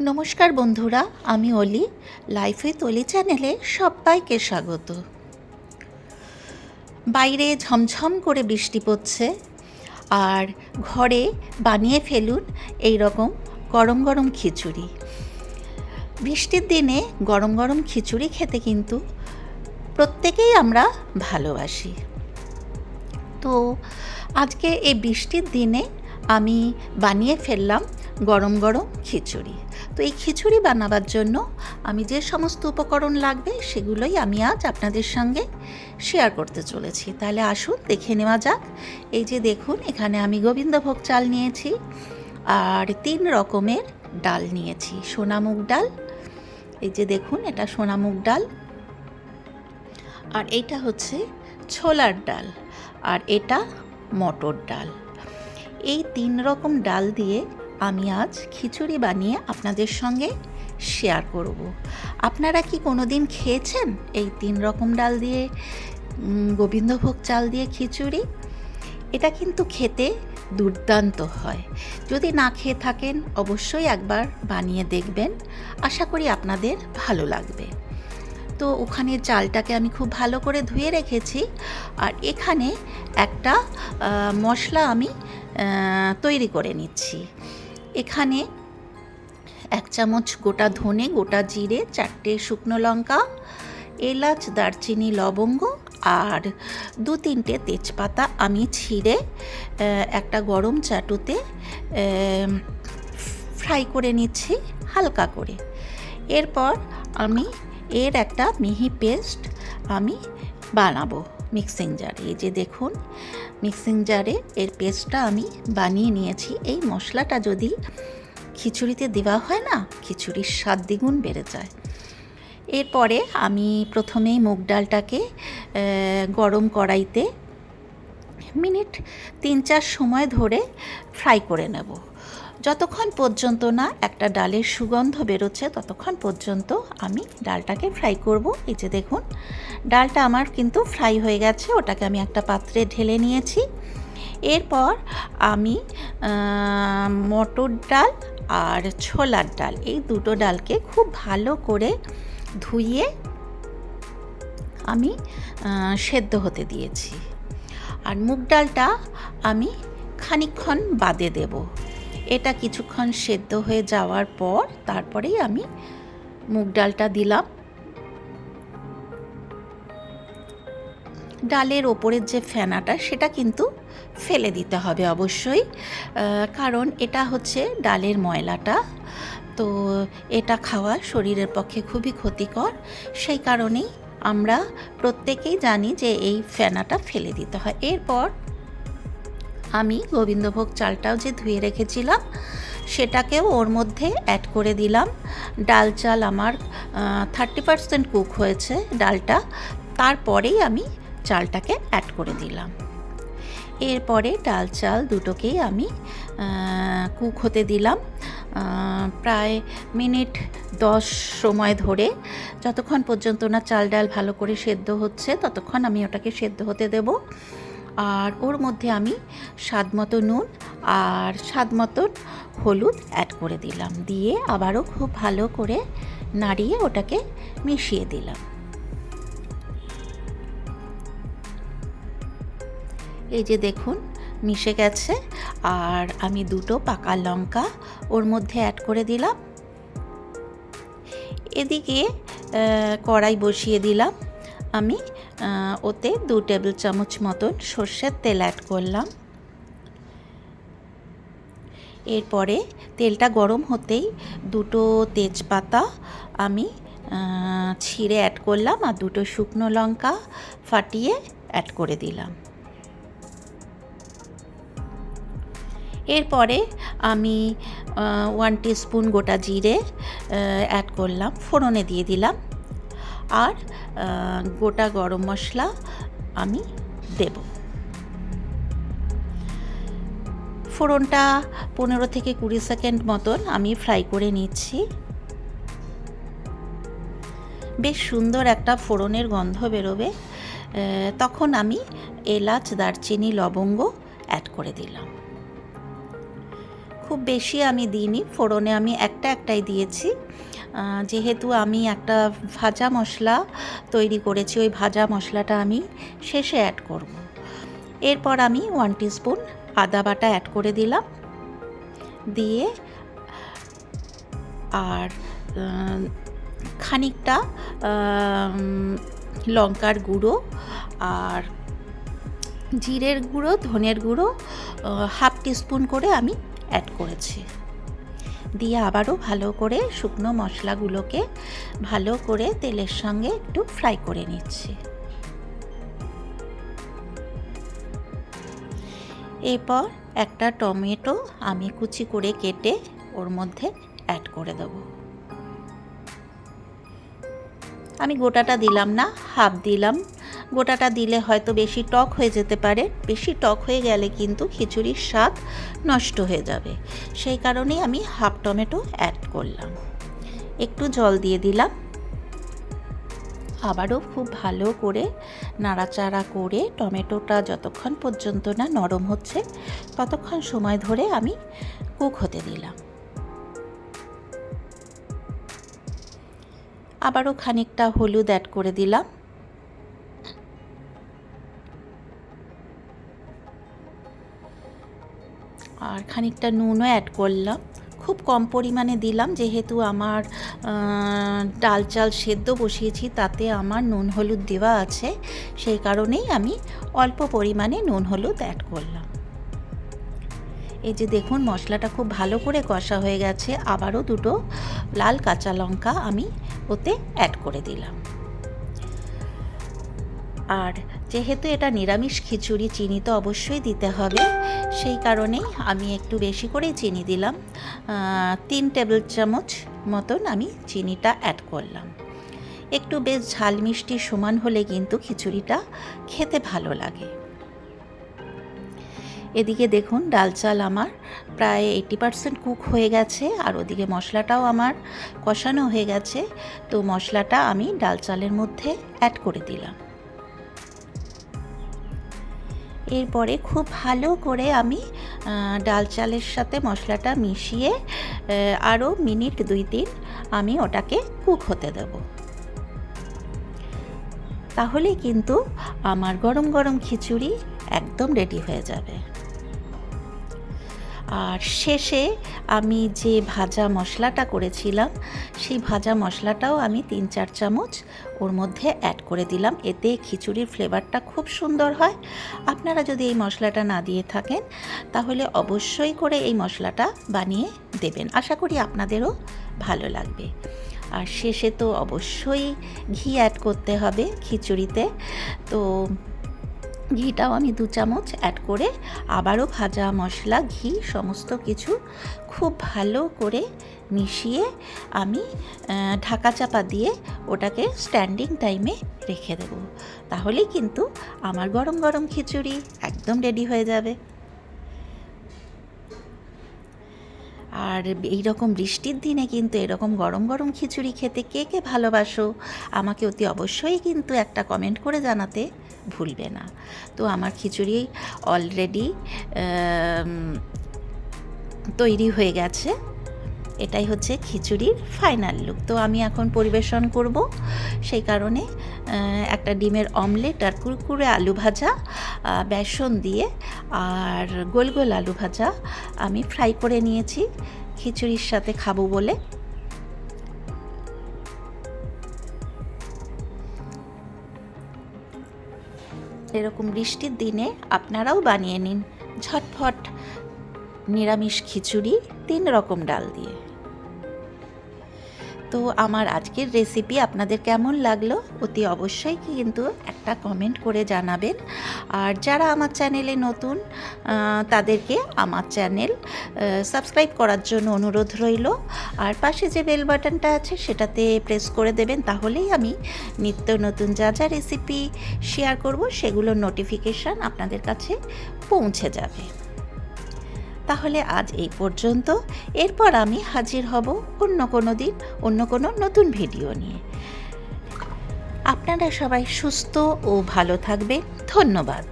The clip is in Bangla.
নমস্কার বন্ধুরা, আমি অলি, লাইফ উইথ অলি চ্যানেলে সবাইকে স্বাগত। বাইরে ঝমঝম করে বৃষ্টি পড়ছে, আর ঘরে বানিয়ে ফেলুন এই রকম গরম গরম খিচুড়ি। বৃষ্টির দিনে গরম গরম খিচুড়ি খেতে কিন্তু প্রত্যেকেই আমরা ভালোবাসি। তো আজকে এই বৃষ্টির দিনে আমি বানিয়ে ফেললাম গরম গরম খিচুড়ি। তো এই খিচুড়ি বানাবার জন্য আমি যে সমস্ত উপকরণ লাগবে সেগুলোই আমি আজ আপনাদের সঙ্গে শেয়ার করতে চলেছি। তাহলে আসুন, দেখে নেওয়া যাক। এই যে দেখুন, এখানে আমি গোবিন্দভোগ চাল নিয়েছি আর তিন রকমের ডাল নিয়েছি, সোনামুগ ডাল। এই যে দেখুন, এটা সোনামুগ ডাল। আর এইটা হচ্ছে ছোলার ডাল আর এটা মটর ডাল। এই তিন রকম ডাল দিয়ে আমি আজ খিচুড়ি বানিয়ে আপনাদের সঙ্গে শেয়ার করব। আপনারা কি কোনো দিন খেয়েছেন এই তিন রকম ডাল দিয়ে গোবিন্দভোগ চাল দিয়ে খিচুড়ি? এটা কিন্তু খেতে দুর্দান্ত হয়। যদি না খেয়ে থাকেন, অবশ্যই একবার বানিয়ে দেখবেন। আশা করি আপনাদের ভালো লাগবে। তো ওখানে চালটাকে আমি খুব ভালো করে ধুয়ে রেখেছি। আর এখানে একটা মশলা আমি তৈরি করে নিচ্ছি। এখানে এক চামচ গোটা ধনে, গোটা জিরে, চারটে শুকনো লঙ্কা, এলাচ, দারচিনি, লবঙ্গ আর দু তিনটে তেজপাতা, আমি ছিঁড়ে একটা গরম চাটুতে ফ্রাই করে নিচ্ছি হালকা করে। এরপর আমি এর একটা মিহি পেস্ট আমি বানাবো মিক্সিং জারে। এই যে দেখুন মিক্সিং জারে এর পেস্টটা আমি বানিয়ে নিয়েছি। এই মশলাটা যদি খিচুড়িতে দেওয়া হয় না, খিচুড়ির স্বাদ দ্বিগুণ বেড়ে যায়। এরপরে আমি প্রথমেই মুগ ডালটাকে গরম কড়াইতে মিনিট তিন চার সময় ধরে ফ্রাই করে নেব। যতক্ষণ পর্যন্ত না একটা ডালের সুগন্ধ বেরোচ্ছে, ততক্ষণ পর্যন্ত আমি ডালটাকে ফ্রাই করব। এই যে দেখুন, ডালটা আমার কিন্তু ফ্রাই হয়ে গেছে, ওটাকে আমি একটা পাত্রে ঢেলে নিয়েছি। এরপর আমি মটর ডাল আর ছোলার ডাল, এই দুটো ডালকে খুব ভালো করে ধুইয়ে আমি সেদ্ধ হতে দিয়েছি। আর মুগ ডালটা আমি খানিকক্ষণ বাদে দেব। এটা কিছুক্ষণ সেদ্ধ হয়ে যাওয়ার পর তারপরেই আমি মুগ ডালটা দিলাম। ডালের ওপরের যে ফেনাটা, সেটা কিন্তু ফেলে দিতে হবে অবশ্যই। কারণ এটা হচ্ছে ডালের ময়লাটা। তো এটা খাওয়া শরীরের পক্ষে খুবই ক্ষতিকর। সেই কারণেই আমরা প্রত্যেকেই জানি যে এই ফেনাটা ফেলে দিতে হয়। এরপর আমি গোবিন্দভোগ চালটাও যে ধুয়ে রেখেছিলাম, সেটাকেও ওর মধ্যে অ্যাড করে দিলাম। ডাল চাল আমার থার্টি পারসেন্ট কুক হয়েছে ডালটা। তারপরেই আমি চালটাকে অ্যাড করে দিলাম। এরপরে ডাল চাল দুটোকেই আমি কুক হতে দিলাম। প্রায় মিনিট দশ সময় ধরে যতক্ষণ পর্যন্ত না চাল ডাল ভালো করে সেদ্ধ হচ্ছে, ততক্ষণ আমি ওটাকে সেদ্ধ হতে দেব। আর ওর মধ্যে আমি স্বাদ মতো নুন আর স্বাদ মতো হলুদ অ্যাড করে দিলাম। দিয়ে আবারও খুব ভালো করে নাড়িয়ে ওটাকে মিশিয়ে দিলাম। এই যে দেখুন, মিশে গেছে। আর আমি দুটো পাকা লঙ্কা ওর মধ্যে অ্যাড করে দিলাম। এদিকে কড়াই বসিয়ে দিলাম। আমি ওতে দু টেবিল চামচ মতন সর্ষের তেল অ্যাড করলাম। এরপরে তেলটা গরম হতেই দুটো তেজপাতা আমি ছিঁড়ে অ্যাড করলাম আর দুটো শুকনো লঙ্কা ফাটিয়ে অ্যাড করে দিলাম। এরপরে আমি ওয়ান স্পুন গোটা জিরে অ্যাড করলাম, ফোড়নে দিয়ে দিলাম। আর গোটা গরম মশলা আমি দেব। ফোড়নটা পনেরো থেকে কুড়ি সেকেন্ড মতন আমি ফ্রাই করে নিচ্ছি। বেশ সুন্দর একটা ফোড়নের গন্ধ বেরোবে। তখন আমি এলাচ, দারচিনি, লবঙ্গ অ্যাড করে দিলাম। খুব বেশি আমি দিইনি, ফোড়নে আমি একটা একটাই দিয়েছি। যেহেতু আমি একটা ভাজা মশলা তৈরি করেছি, ওই ভাজা মশলাটা আমি শেষে অ্যাড করব। এরপর আমি ওয়ান স্পুন আদা বাটা অ্যাড করে দিলাম দিয়ে আর খানিকটা লঙ্কার গুঁড়ো আর জিরের গুঁড়ো, ধনের গুঁড়ো হাফ টিস্পুন করে আমি অ্যাড করেছি দিয়ে আবারও ভালো করে শুকনো মশলাগুলোকে ভালো করে তেলের সঙ্গে একটু ফ্রাই করে নিচ্ছি। এরপর একটা টমেটো আমি কুচি করে কেটে ওর মধ্যে অ্যাড করে দেবো। আমি গোটাটা দিলাম না হাফ দিলাম। গোটাটা দিলে হয়তো বেশি টক হয়ে যেতে পারে। বেশি টক হয়ে গেলে কিন্তু খিচুড়ির স্বাদ নষ্ট হয়ে যাবে। সেই কারণেই আমি হাফ টমেটো অ্যাড করলাম। একটু জল দিয়ে দিলাম। আবারও খুব ভালো করে নাড়াচাড়া করে টমেটোটা যতক্ষণ পর্যন্ত না নরম হচ্ছে, ততক্ষণ সময় ধরে আমি কুক হতে দিলাম। আবারও খানিকটা হলুদ অ্যাড করে দিলাম। আর খানিকটা নুনও অ্যাড করলাম। খুব কম পরিমাণে দিলাম, যেহেতু আমার ডাল চাল সেদ্ধ বসিয়েছি, তাতে আমার নুন হলুদ দেওয়া আছে। সেই কারণেই আমি অল্প পরিমাণে নুন হলুদ অ্যাড করলাম। এই যে দেখুন, মশলাটা খুব ভালো করে কষা হয়ে গেছে। আবারও দুটো লাল কাঁচা লঙ্কা আমি ওতে অ্যাড করে দিলাম। আর যেহেতু এটা নিরামিষ খিচুড়ি, চিনি তো অবশ্যই দিতে হবে। সেই কারণেই আমি একটু বেশি করেই চিনি দিলাম। তিন টেবিল চামচ মতন আমি চিনিটা অ্যাড করলাম। একটু বেশ ঝাল মিষ্টি সমান হলে কিন্তু খিচুড়িটা খেতে ভালো লাগে। এদিকে দেখুন, ডাল চাল আমার প্রায় এইটি পারসেন্ট কুক হয়ে গেছে, আর ওদিকে মশলাটাও আমার কষানো হয়ে গেছে। তো মশলাটা আমি ডাল চালের মধ্যে অ্যাড করে দিলাম। এরপরে খুব ভালো করে আমি ডাল চালের সাথে মশলাটা মিশিয়ে আরও মিনিট দুই তিন আমি ওটাকে কুক হতে দেব। তাহলে কিন্তু আমার গরম গরম খিচুড়ি একদম রেডি হয়ে যাবে। আর শেষে আমি যে ভাজা মশলাটা করেছিলাম, সেই ভাজা মশলাটাও আমি তিন চার চামচ ওর মধ্যে অ্যাড করে দিলাম। এতে খিচুড়ির ফ্লেভারটা খুব সুন্দর হয়। আপনারা যদি এই মশলাটা না দিয়ে থাকেন, তাহলে অবশ্যই করে এই মশলাটা বানিয়ে দেবেন। আশা করি আপনাদেরও ভালো লাগবে। আর শেষে তো অবশ্যই ঘি অ্যাড করতে হবে খিচুড়িতে। তো ঘিটাও আমি দু চামচ অ্যাড করে আবারও ভাজা মশলা, ঘি সমস্ত কিছু খুব ভালো করে মিশিয়ে আমি ঢাকা চাপা দিয়ে ওটাকে স্ট্যান্ডিং টাইমে রেখে দেবো। তাহলেই কিন্তু আমার গরম গরম খিচুড়ি একদম রেডি হয়ে যাবে। আর এই রকম বৃষ্টির দিনে কিন্তু এরকম গরম গরম খিচুড়ি খেতে কে কে ভালোবাসো, আমাকে অতি অবশ্যই কিন্তু একটা কমেন্ট করে জানাতে ভুলবে না। তো আমার খিচুড়ি অলরেডি তৈরি হয়ে গেছে। এটাই হচ্ছে খিচুড়ির ফাইনাল লুক তো আমি এখন পরিবেশন করব। সেই কারণে একটা ডিমের অমলেট আর কুরকুরে আলু ভাজা বেসন দিয়ে আর গোল গোল আলু ভাজা আমি ফ্রাই করে নিয়েছি। খিচুড়ির সাথে খাব বলে। এরকম বৃষ্টির দিনে আপনারাও বানিয়ে নিন। ঝটফট নিরামিষ খিচুড়ি, তিন রকম ডাল দিয়ে। তো আমার আজকের রেসিপি আপনাদের কেমন লাগল? অতি অবশ্যই কিন্তু একটা কমেন্ট করে জানাবেন। আর যারা আমার চ্যানেলে নতুন তাদেরকে আমার চ্যানেল সাবস্ক্রাইব করার জন্য অনুরোধ রইল। আর পাশে যে বেল বাটনটা আছে সেটাতে প্রেস করে দেবেন, তাহলেই আমি নিত্য নতুন যা যা রেসিপি শেয়ার করব, সেগুলোর নোটিফিকেশান আপনাদের কাছে পৌঁছে যাবে। তাহলে আজ এই পর্যন্ত। এরপর আমি হাজির হব অন্য কোনো দিন, অন্য কোনো নতুন ভিডিও নিয়ে। আপনারা সবাই সুস্থ ও ভালো থাকবেন। ধন্যবাদ।